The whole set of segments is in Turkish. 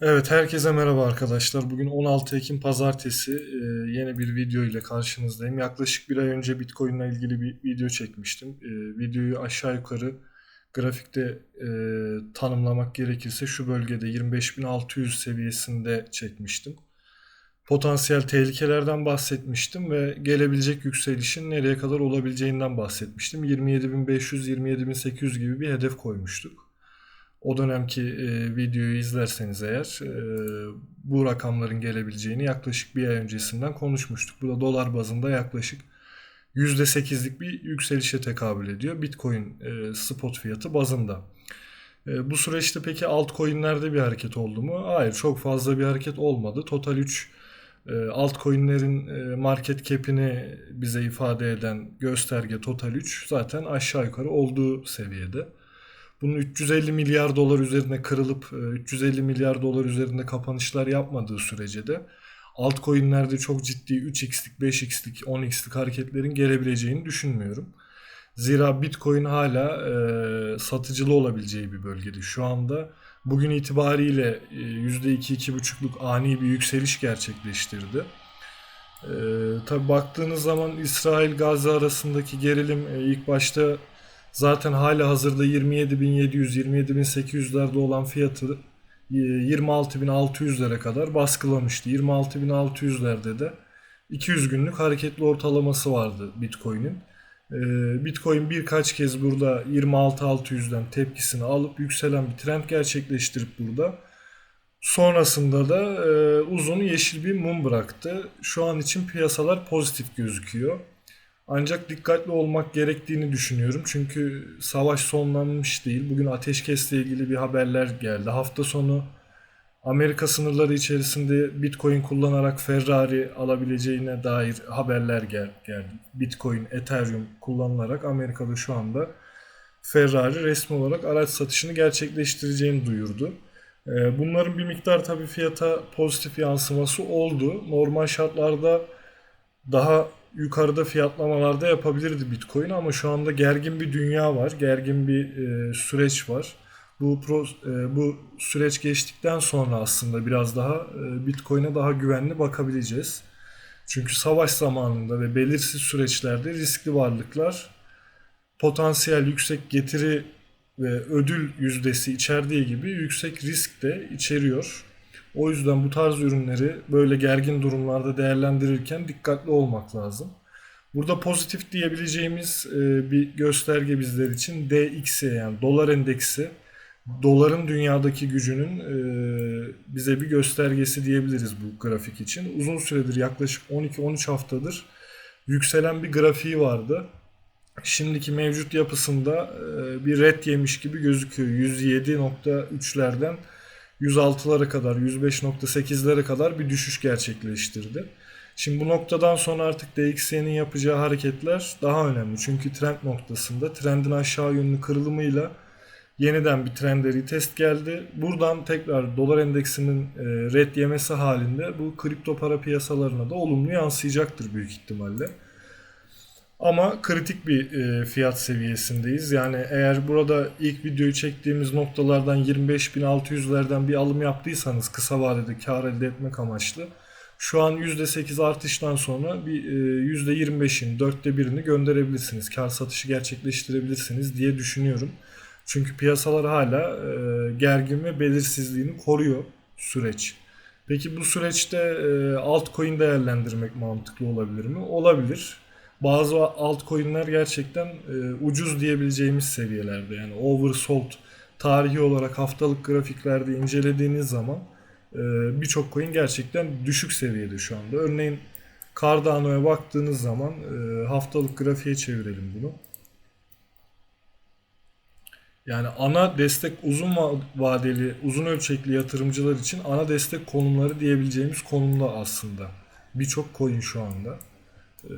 Evet, herkese merhaba arkadaşlar. Bugün 16 Ekim Pazartesi e, yeni bir video ile karşınızdayım. Yaklaşık bir ay önce Bitcoin ile ilgili bir video çekmiştim. E, videoyu aşağı yukarı grafikte e, tanımlamak gerekirse şu bölgede 25.600 seviyesinde çekmiştim. Potansiyel tehlikelerden bahsetmiştim ve gelebilecek yükselişin nereye kadar olabileceğinden bahsetmiştim. 27.500-27.800 gibi bir hedef koymuştuk o dönemki e, videoyu izlerseniz eğer e, bu rakamların gelebileceğini yaklaşık bir ay öncesinden konuşmuştuk. Bu da dolar bazında yaklaşık %8'lik bir yükselişe tekabül ediyor. Bitcoin e, spot fiyatı bazında. E, bu süreçte peki altcoin'lerde bir hareket oldu mu? Hayır çok fazla bir hareket olmadı. Total 3 e, altcoin'lerin e, market cap'ini bize ifade eden gösterge Total 3 zaten aşağı yukarı olduğu seviyede bunun 350 milyar dolar üzerine kırılıp 350 e, milyar dolar üzerinde kapanışlar yapmadığı sürece de altcoin'lerde çok ciddi 3x'lik, 5x'lik, 10x'lik hareketlerin gelebileceğini düşünmüyorum. Zira Bitcoin hala e, satıcılı olabileceği bir bölgede. Şu anda bugün itibariyle e, %2-2,5'luk ani bir yükseliş gerçekleştirdi. E, tabi baktığınız zaman İsrail-Gazze arasındaki gerilim e, ilk başta Zaten hala hazırda 27.700-27.800'lerde olan fiyatı 26.600'lere e, kadar baskılamıştı. 26.600'lerde de 200 günlük hareketli ortalaması vardı Bitcoin'in. E, Bitcoin birkaç kez burada 26.600'den tepkisini alıp yükselen bir trend gerçekleştirip burada sonrasında da e, uzun yeşil bir mum bıraktı. Şu an için piyasalar pozitif gözüküyor. Ancak dikkatli olmak gerektiğini düşünüyorum. Çünkü savaş sonlanmış değil. Bugün ateşkesle ilgili bir haberler geldi. Hafta sonu Amerika sınırları içerisinde Bitcoin kullanarak Ferrari alabileceğine dair haberler geldi. Bitcoin, Ethereum kullanılarak Amerika'da şu anda Ferrari resmi olarak araç satışını gerçekleştireceğini duyurdu. Ee, bunların bir miktar tabii fiyata pozitif yansıması oldu. Normal şartlarda daha yukarıda fiyatlamalarda yapabilirdi Bitcoin ama şu anda gergin bir dünya var, gergin bir e, süreç var. Bu pro, e, bu süreç geçtikten sonra aslında biraz daha e, Bitcoin'e daha güvenli bakabileceğiz. Çünkü savaş zamanında ve belirsiz süreçlerde riskli varlıklar potansiyel yüksek getiri ve ödül yüzdesi içerdiği gibi yüksek risk de içeriyor. O yüzden bu tarz ürünleri böyle gergin durumlarda değerlendirirken dikkatli olmak lazım. Burada pozitif diyebileceğimiz e, bir gösterge bizler için DXY yani dolar endeksi doların dünyadaki gücünün e, bize bir göstergesi diyebiliriz bu grafik için. Uzun süredir yaklaşık 12-13 haftadır yükselen bir grafiği vardı. Şimdiki mevcut yapısında e, bir red yemiş gibi gözüküyor. 107.3'lerden 106'lara kadar, 105.8'lere kadar bir düşüş gerçekleştirdi. Şimdi bu noktadan sonra artık DXY'nin yapacağı hareketler daha önemli. Çünkü trend noktasında trendin aşağı yönlü kırılımıyla yeniden bir trend test geldi. Buradan tekrar dolar endeksinin e, red yemesi halinde bu kripto para piyasalarına da olumlu yansıyacaktır büyük ihtimalle. Ama kritik bir e, fiyat seviyesindeyiz. Yani eğer burada ilk videoyu çektiğimiz noktalardan 25.600'lerden bir alım yaptıysanız kısa vadede kar elde etmek amaçlı şu an %8 artıştan sonra bir e, %25'in dörtte birini gönderebilirsiniz. Kar satışı gerçekleştirebilirsiniz diye düşünüyorum. Çünkü piyasalar hala e, gergin ve belirsizliğini koruyor süreç. Peki bu süreçte e, altcoin değerlendirmek mantıklı olabilir mi? Olabilir bazı altcoin'ler gerçekten e, ucuz diyebileceğimiz seviyelerde. Yani oversold tarihi olarak haftalık grafiklerde incelediğiniz zaman e, birçok coin gerçekten düşük seviyede şu anda. Örneğin Cardano'ya baktığınız zaman e, haftalık grafiğe çevirelim bunu. Yani ana destek uzun vadeli, uzun ölçekli yatırımcılar için ana destek konumları diyebileceğimiz konumda aslında. Birçok coin şu anda. Ee,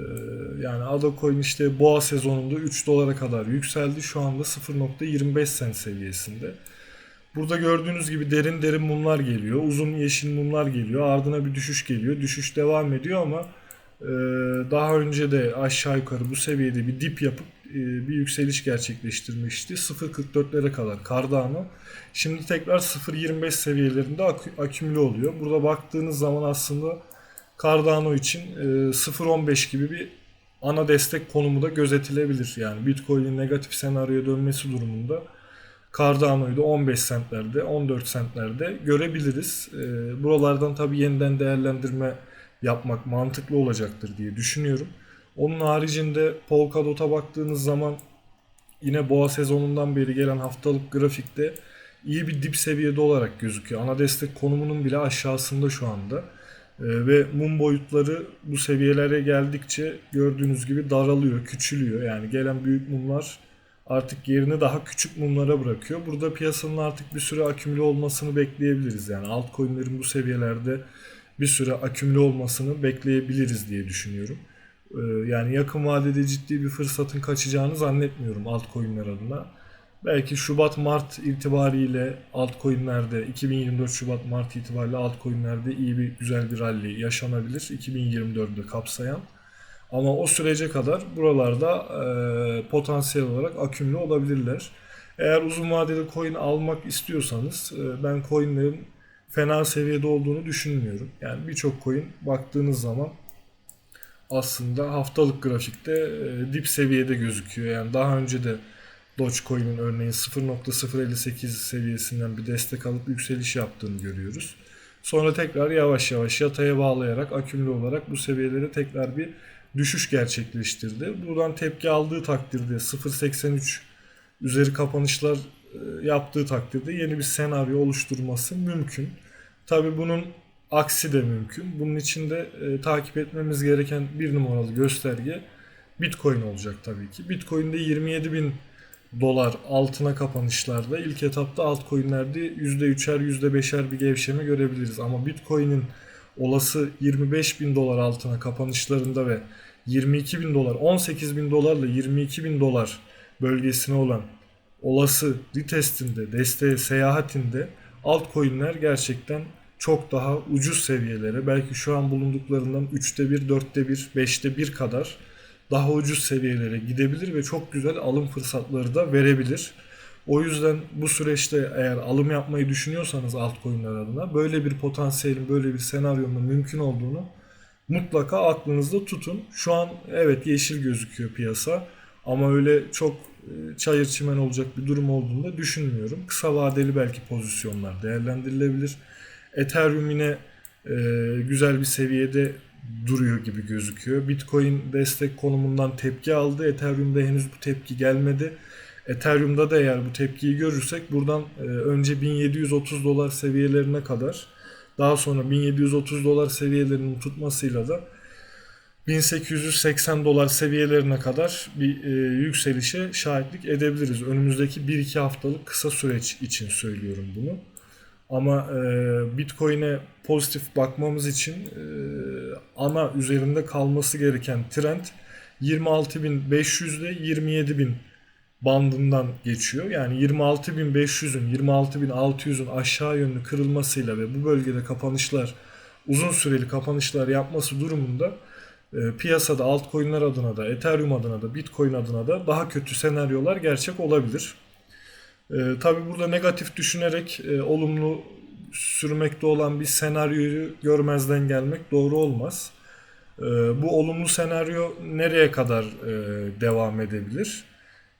yani Adacoin işte boğa sezonunda 3 dolara kadar yükseldi. Şu anda 0.25 sen seviyesinde. Burada gördüğünüz gibi derin derin mumlar geliyor. Uzun yeşil mumlar geliyor. Ardına bir düşüş geliyor. Düşüş devam ediyor ama e, daha önce de aşağı yukarı bu seviyede bir dip yapıp e, bir yükseliş gerçekleştirmişti. 0.44'lere kadar Cardano. Şimdi tekrar 0.25 seviyelerinde akü- akümüle oluyor. Burada baktığınız zaman aslında Cardano için e, 0.15 gibi bir ana destek konumu da gözetilebilir. Yani Bitcoin'in negatif senaryoya dönmesi durumunda Cardano'yu da 15 centlerde, 14 centlerde görebiliriz. E, buralardan tabii yeniden değerlendirme yapmak mantıklı olacaktır diye düşünüyorum. Onun haricinde Polkadot'a baktığınız zaman yine boğa sezonundan beri gelen haftalık grafikte iyi bir dip seviyede olarak gözüküyor. Ana destek konumunun bile aşağısında şu anda. Ee, ve mum boyutları bu seviyelere geldikçe gördüğünüz gibi daralıyor, küçülüyor. Yani gelen büyük mumlar artık yerini daha küçük mumlara bırakıyor. Burada piyasanın artık bir süre akümüle olmasını bekleyebiliriz. Yani altcoin'lerin bu seviyelerde bir süre akümüle olmasını bekleyebiliriz diye düşünüyorum. Ee, Yani yakın vadede ciddi bir fırsatın kaçacağını zannetmiyorum altcoin'ler adına. Belki Şubat-Mart itibariyle altcoin'lerde 2024 Şubat-Mart itibariyle altcoin'lerde iyi bir güzel bir rally yaşanabilir 2024'de kapsayan. Ama o sürece kadar buralarda e, potansiyel olarak akümle olabilirler. Eğer uzun vadeli coin almak istiyorsanız e, ben coinlerin fena seviyede olduğunu düşünmüyorum. Yani birçok coin baktığınız zaman aslında haftalık grafikte e, dip seviyede gözüküyor. Yani daha önce de Dogecoin'in örneğin 0.058 seviyesinden bir destek alıp yükseliş yaptığını görüyoruz. Sonra tekrar yavaş yavaş yataya bağlayarak akümle olarak bu seviyelere tekrar bir düşüş gerçekleştirdi. Buradan tepki aldığı takdirde 0.83 üzeri kapanışlar e, yaptığı takdirde yeni bir senaryo oluşturması mümkün. Tabi bunun aksi de mümkün. Bunun için de e, takip etmemiz gereken bir numaralı gösterge Bitcoin olacak tabii ki. Bitcoin'de 27 bin dolar altına kapanışlarda ilk etapta altcoin'lerde %3'er %5'er bir gevşeme görebiliriz. Ama Bitcoin'in olası 25 bin dolar altına kapanışlarında ve 22 bin dolar 18 bin dolarla 22 bin dolar bölgesine olan olası retestinde desteğe seyahatinde altcoin'ler gerçekten çok daha ucuz seviyelere belki şu an bulunduklarından 3'te 1, 4'te 1, 5'te 1 kadar daha ucuz seviyelere gidebilir ve çok güzel alım fırsatları da verebilir. O yüzden bu süreçte eğer alım yapmayı düşünüyorsanız altcoin'ler adına böyle bir potansiyelin, böyle bir senaryonun mümkün olduğunu mutlaka aklınızda tutun. Şu an evet yeşil gözüküyor piyasa ama öyle çok e, çayır çimen olacak bir durum olduğunu da düşünmüyorum. Kısa vadeli belki pozisyonlar değerlendirilebilir. Ethereum yine e, güzel bir seviyede duruyor gibi gözüküyor. Bitcoin destek konumundan tepki aldı. Ethereum'da henüz bu tepki gelmedi. Ethereum'da da eğer bu tepkiyi görürsek buradan e, önce 1730 dolar seviyelerine kadar daha sonra 1730 dolar seviyelerinin tutmasıyla da 1880 dolar seviyelerine kadar bir e, yükselişe şahitlik edebiliriz. Önümüzdeki 1-2 haftalık kısa süreç için söylüyorum bunu. Ama e, Bitcoin'e pozitif bakmamız için ana üzerinde kalması gereken trend 26.500 ile 27.000 bandından geçiyor. Yani 26.500'ün 26.600'ün aşağı yönlü kırılmasıyla ve bu bölgede kapanışlar uzun süreli kapanışlar yapması durumunda e, piyasada altcoin'ler adına da Ethereum adına da Bitcoin adına da daha kötü senaryolar gerçek olabilir. E, tabii burada negatif düşünerek e, olumlu sürmekte olan bir senaryoyu görmezden gelmek doğru olmaz. E, bu olumlu senaryo nereye kadar e, devam edebilir?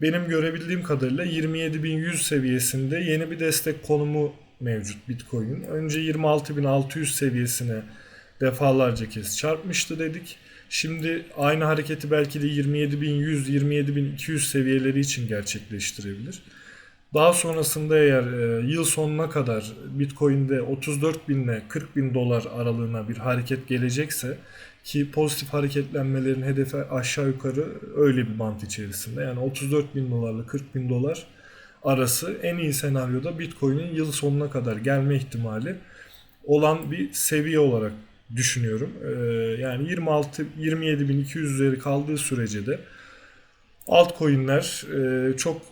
Benim görebildiğim kadarıyla 27.100 seviyesinde yeni bir destek konumu mevcut Bitcoin'in. Önce 26.600 seviyesine defalarca kez çarpmıştı dedik. Şimdi aynı hareketi belki de 27.100, 27.200 seviyeleri için gerçekleştirebilir. Daha sonrasında eğer e, yıl sonuna kadar Bitcoin'de 34 bin ile 40 bin dolar aralığına bir hareket gelecekse ki pozitif hareketlenmelerin hedefi aşağı yukarı öyle bir bant içerisinde. Yani 34 bin dolarla 40 bin dolar arası en iyi senaryoda Bitcoin'in yıl sonuna kadar gelme ihtimali olan bir seviye olarak düşünüyorum. Ee, yani 26 27.200 üzeri kaldığı sürece de altcoin'ler e, çok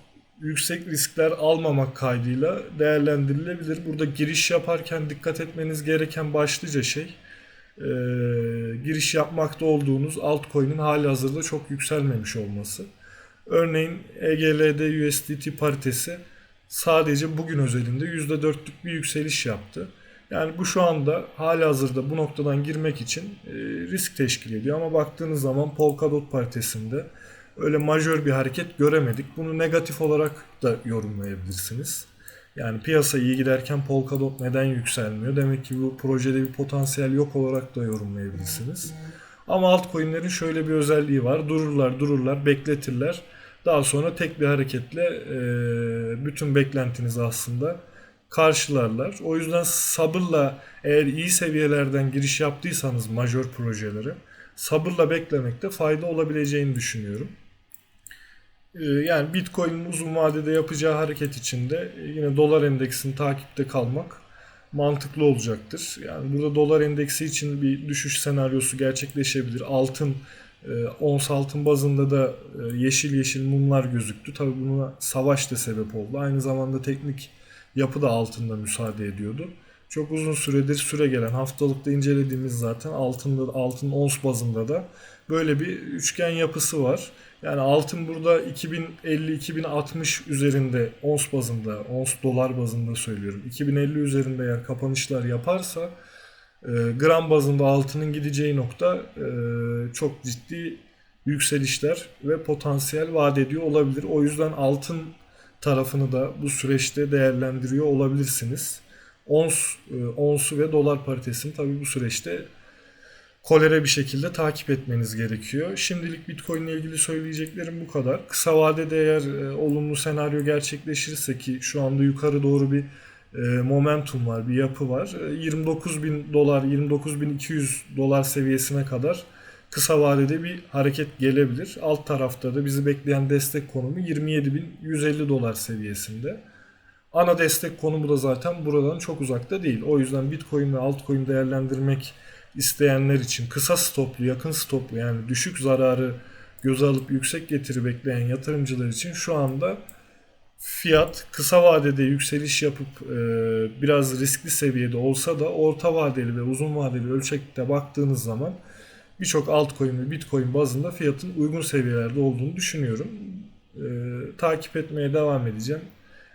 yüksek riskler almamak kaydıyla değerlendirilebilir. Burada giriş yaparken dikkat etmeniz gereken başlıca şey e, giriş yapmakta olduğunuz altcoin'in hali hazırda çok yükselmemiş olması. Örneğin E EGL'de USDT paritesi sadece bugün özelinde %4'lük bir yükseliş yaptı. Yani bu şu anda hali hazırda bu noktadan girmek için e, risk teşkil ediyor. Ama baktığınız zaman Polkadot paritesinde öyle majör bir hareket göremedik. Bunu negatif olarak da yorumlayabilirsiniz. Yani piyasa iyi giderken Polkadot neden yükselmiyor? Demek ki bu projede bir potansiyel yok olarak da yorumlayabilirsiniz. Ama altcoin'lerin şöyle bir özelliği var. Dururlar, dururlar, bekletirler. Daha sonra tek bir hareketle bütün beklentinizi aslında karşılarlar. O yüzden sabırla eğer iyi seviyelerden giriş yaptıysanız majör projelere sabırla beklemekte fayda olabileceğini düşünüyorum. Ee, Yani Bitcoin'in uzun vadede yapacağı hareket içinde e, yine dolar endeksini takipte kalmak mantıklı olacaktır. Yani burada dolar endeksi için bir düşüş senaryosu gerçekleşebilir. Altın, e, ons altın bazında da e, yeşil yeşil mumlar gözüktü. Tabii buna savaş da sebep oldu. Aynı zamanda teknik yapı da altında müsaade ediyordu. Çok uzun süredir süre gelen haftalıkta incelediğimiz zaten altında altın ons bazında da böyle bir üçgen yapısı var. Yani altın burada 2050-2060 üzerinde ons bazında, ons dolar bazında söylüyorum. 2050 üzerinde eğer kapanışlar yaparsa e, gram bazında altının gideceği nokta e, çok ciddi yükselişler ve potansiyel vaat ediyor olabilir. O yüzden altın tarafını da bu süreçte değerlendiriyor olabilirsiniz. Ons, e, onsu ve dolar paritesini tabii bu süreçte kolere bir şekilde takip etmeniz gerekiyor. Şimdilik Bitcoin ile ilgili söyleyeceklerim bu kadar. Kısa vadede eğer e, olumlu senaryo gerçekleşirse ki şu anda yukarı doğru bir e, momentum var, bir yapı var. E, 29 bin dolar, 29 bin 200 dolar seviyesine kadar kısa vadede bir hareket gelebilir. Alt tarafta da bizi bekleyen destek konumu 27.150 dolar seviyesinde. Ana destek konumu da zaten buradan çok uzakta değil. O yüzden Bitcoin ve altcoin değerlendirmek isteyenler için kısa stoplu, yakın stoplu yani düşük zararı göze alıp yüksek getiri bekleyen yatırımcılar için şu anda fiyat kısa vadede yükseliş yapıp e, biraz riskli seviyede olsa da orta vadeli ve uzun vadeli ölçekte baktığınız zaman birçok altcoin ve bitcoin bazında fiyatın uygun seviyelerde olduğunu düşünüyorum. E, takip etmeye devam edeceğim.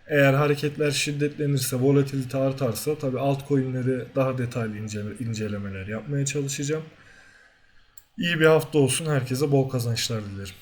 Eğer hareketler şiddetlenirse, volatilite artarsa tabi altcoin'leri daha detaylı incele- incelemeler yapmaya çalışacağım. İyi bir hafta olsun. Herkese bol kazançlar dilerim.